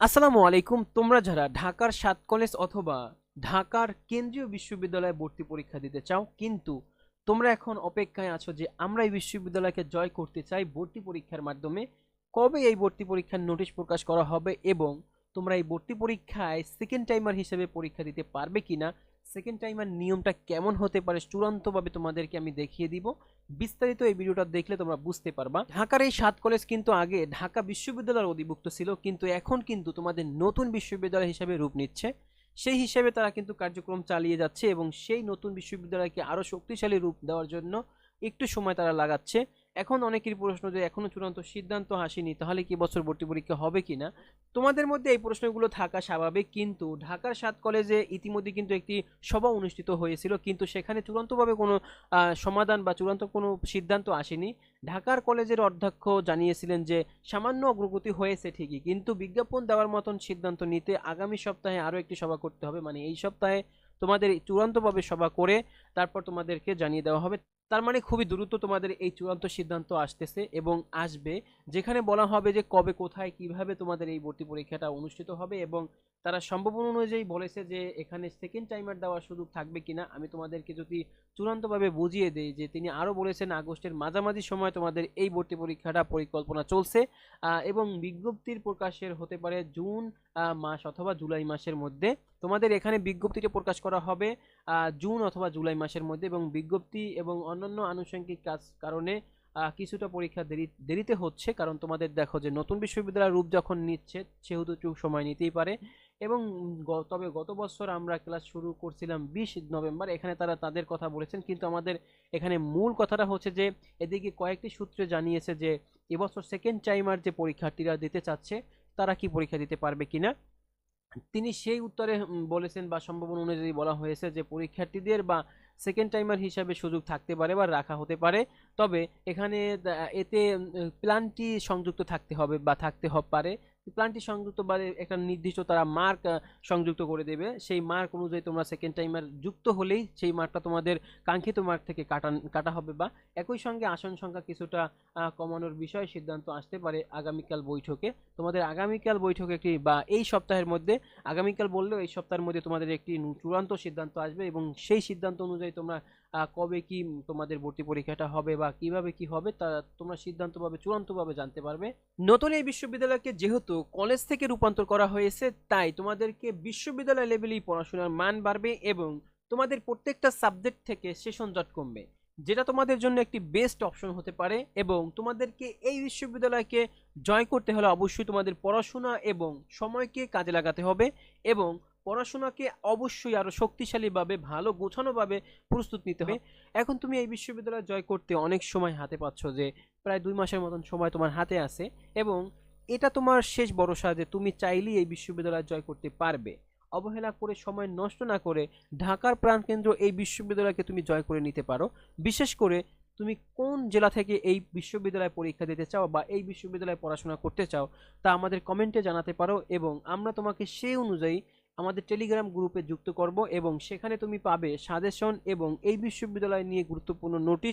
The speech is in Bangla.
আসসালামু আলাইকুম, তোমরা যারা ঢাকার সাত কলেজ অথবা ঢাকার কেন্দ্রীয় বিশ্ববিদ্যালয়ে ভর্তি পরীক্ষা দিতে চাও, কিন্তু তোমরা এখন অপেক্ষায় আছো যে আমরা এই বিশ্ববিদ্যালয়কে জয় করতে চাই ভর্তি পরীক্ষার মাধ্যমে, কবে এই ভর্তি পরীক্ষার নোটিশ প্রকাশ করা হবে এবং তোমরা এই ভর্তি পরীক্ষায় সেকেন্ড টাইমার হিসেবে পরীক্ষা দিতে পারবে কিনা সেকেন্ড টাইমার নিয়মটা কেমন হতে পারে চূড়ান্তভাবে তোমাদেরকে আমি দেখিয়ে দিব। বিস্তারিত এই ভিডিওটা দেখলে তোমরা বুঝতে পারবা। ঢাকার এই সাত কলেজ কিন্তু আগে ঢাকা বিশ্ববিদ্যালয়ের অধিভুক্ত ছিল, কিন্তু এখন কিন্তু তোমাদের নতুন বিশ্ববিদ্যালয় হিসেবে রূপ নিচ্ছে। সেই হিসেবে তারা কিন্তু কার্যক্রম চালিয়ে যাচ্ছে এবং সেই নতুন বিশ্ববিদ্যালয়কে আরও শক্তিশালী রূপ দেওয়ার জন্য একটু সময় তারা লাগাচ্ছে। এখন অনেকের প্রশ্ন যে এখনও চূড়ান্ত সিদ্ধান্ত আসেনি, তাহলে কি বছর ভর্তি পরীক্ষা হবে কিনা তোমাদের মধ্যে এই প্রশ্নগুলো থাকা স্বাভাবিক, কিন্তু ঢাকার সাত কলেজে ইতিমধ্যে কিন্তু একটি সভা অনুষ্ঠিত হয়েছিল, কিন্তু সেখানে চূড়ান্তভাবে কোনো সমাধান বা চূড়ান্ত কোনো সিদ্ধান্ত আসেনি। ঢাকার কলেজের অধ্যক্ষ জানিয়েছিলেন যে সামান্য অগ্রগতি হয়েছে ঠিকই, কিন্তু বিজ্ঞাপন দেওয়ার মতন সিদ্ধান্ত নিতে আগামী সপ্তাহে আরও একটি সভা করতে হবে। মানে এই সপ্তাহে তোমাদের চূড়ান্তভাবে সভা করে তারপর তোমাদেরকে জানিয়ে দেওয়া হবে। তার মানে খুবই দ্রুত তোমাদের এই চূড়ান্ত সিদ্ধান্ত আসতেছে এবং আসবে, যেখানে বলা হবে যে কবে, কোথায়, কীভাবে তোমাদের এই ভর্তি পরীক্ষাটা অনুষ্ঠিত হবে এবং তারা সম্ভব অনুযায়ী বলেছে যে, এখানে সেকেন্ড টাইমার দেওয়ার সুযোগ থাকবে কিনা, আমি তোমাদেরকে যদি চূড়ান্তভাবে বুঝিয়ে দেই যে, তিনি আরও বলেছেন আগস্টের মাঝামাঝি সময় তোমাদের এই ভর্তি পরীক্ষাটা পরিকল্পনা চলছে এবং বিজ্ঞপ্তির প্রকাশের হতে পারে জুন মাস অথবা জুলাই মাসের মধ্যে। তোমাদের এখানে বিজ্ঞপ্তিটা প্রকাশ করা হবে জুন অথবা জুলাই মাসের মধ্যে, এবং বিজ্ঞপ্তি এবং অন্যান্য আনুষঙ্গিক কাজ কারণে কিছুটা পরীক্ষা দেরি, দেরিতে হচ্ছে, কারণ তোমাদের দেখো যে, নতুন বিশ্ববিদ্যালয়ের রূপ যখন নিচ্ছে, সেহেতু একটু সময় নিতেই পারে। এবং তবে গত বছর আমরা ক্লাস শুরু করছিলাম বিশ নভেম্বর, এখানে তারা তাদের কথা বলেছেন। কিন্তু আমাদের এখানে মূল কথাটা হচ্ছে যে, এদিকে কয়েকটি সূত্রে জানিয়েছে যে, এবছর সেকেন্ড টাইমার যে পরীক্ষার্থীরা দিতে চাচ্ছে, তারা কি পরীক্ষা দিতে পারবে কিনা? তিনি সেই উত্তরে বলেছেন বা সম্ভাবনা অনুযায়ী বলা হয়েছে যে, পরীক্ষার্থীদের বা সেকেন্ড টাইমার হিসাবে সুযোগ থাকতে পারে বা রাখা হতে পারে। তবে এখানে, এতে প্ল্যানটি সংযুক্ত থাকতে হবে বা থাকতে পারে। প্ল্যানটি সংযুক্ত বা একটা নির্দিষ্ট তারা মার্ক সংযুক্ত করে দেবে। সেই মার্ক অনুযায়ী তোমরা সেকেন্ড টাইমার যুক্ত হলেই সেই মার্কটা তোমাদের কাঙ্ক্ষিত মার্ক থেকে কাটা কাটা হবে বা একই সঙ্গে আসন সংখ্যা কিছুটা কমানোর বিষয়ে সিদ্ধান্ত আসতে পারে আগামীকাল বৈঠকে। তোমাদের আগামীকাল বৈঠকে একটি বা এই সপ্তাহের মধ্যে, আগামীকাল বললেও এই সপ্তাহের মধ্যে তোমাদের একটি চূড়ান্ত সিদ্ধান্ত আসবে এবং সেই সিদ্ধান্ত অনুযায়ী তোমরা কবে কি তোমাদের ভর্তি পরীক্ষাটা হবে বা কীভাবে কি হবে তা তোমরা সিদ্ধান্তভাবে, চূড়ান্তভাবে জানতে পারবে। নতুন এই বিশ্ববিদ্যালয়কে যেহেতু কলেজ থেকে রূপান্তর করা হয়েছে, তাই তোমাদেরকে বিশ্ববিদ্যালয় লেভেলেই পড়াশোনার মান বাড়বে এবং তোমাদের প্রত্যেকটা সাবজেক্ট থেকে সেশন জট কমবে, যেটা তোমাদের জন্য একটি বেস্ট অপশন হতে পারে এবং তোমাদেরকে এই বিশ্ববিদ্যালয়কে জয় করতে হলে অবশ্যই তোমাদের পড়াশোনা এবং সময়কে কাজে লাগাতে হবে এবং পড়াশোনাকে অবশ্যই আরও শক্তিশালীভাবে, ভালো গোছানোভাবে প্রস্তুত নিতে হবে। এখন তুমি এই বিশ্ববিদ্যালয় জয় করতে অনেক সময় হাতে পাচ্ছ যে, প্রায় দুই মাসের মতন সময় তোমার হাতে আছে এবং এটা তোমার শেষ ভরসা যে তুমি চাইলেই এই বিশ্ববিদ্যালয় জয় করতে পারবে। অবহেলা করে, সময় নষ্ট না করে ঢাকার প্রাণকেন্দ্র এই বিশ্ববিদ্যালয়কে তুমি জয় করে নিতে পারো। বিশেষ করে তুমি কোন জেলা থেকে এই বিশ্ববিদ্যালয়ে পরীক্ষা দিতে চাও বা এই বিশ্ববিদ্যালয়ে পড়াশোনা করতে চাও তা আমাদের কমেন্টে জানাতে পারো এবং আমরা তোমাকে সেই অনুযায়ী আমাদের টেলিগ্রাম গ্রুপে যুক্ত করব এবং সেখানে তুমি পাবে সাজেশন এবং এই বিশ্ববিদ্যালয় নিয়ে গুরুত্বপূর্ণ নোটিশ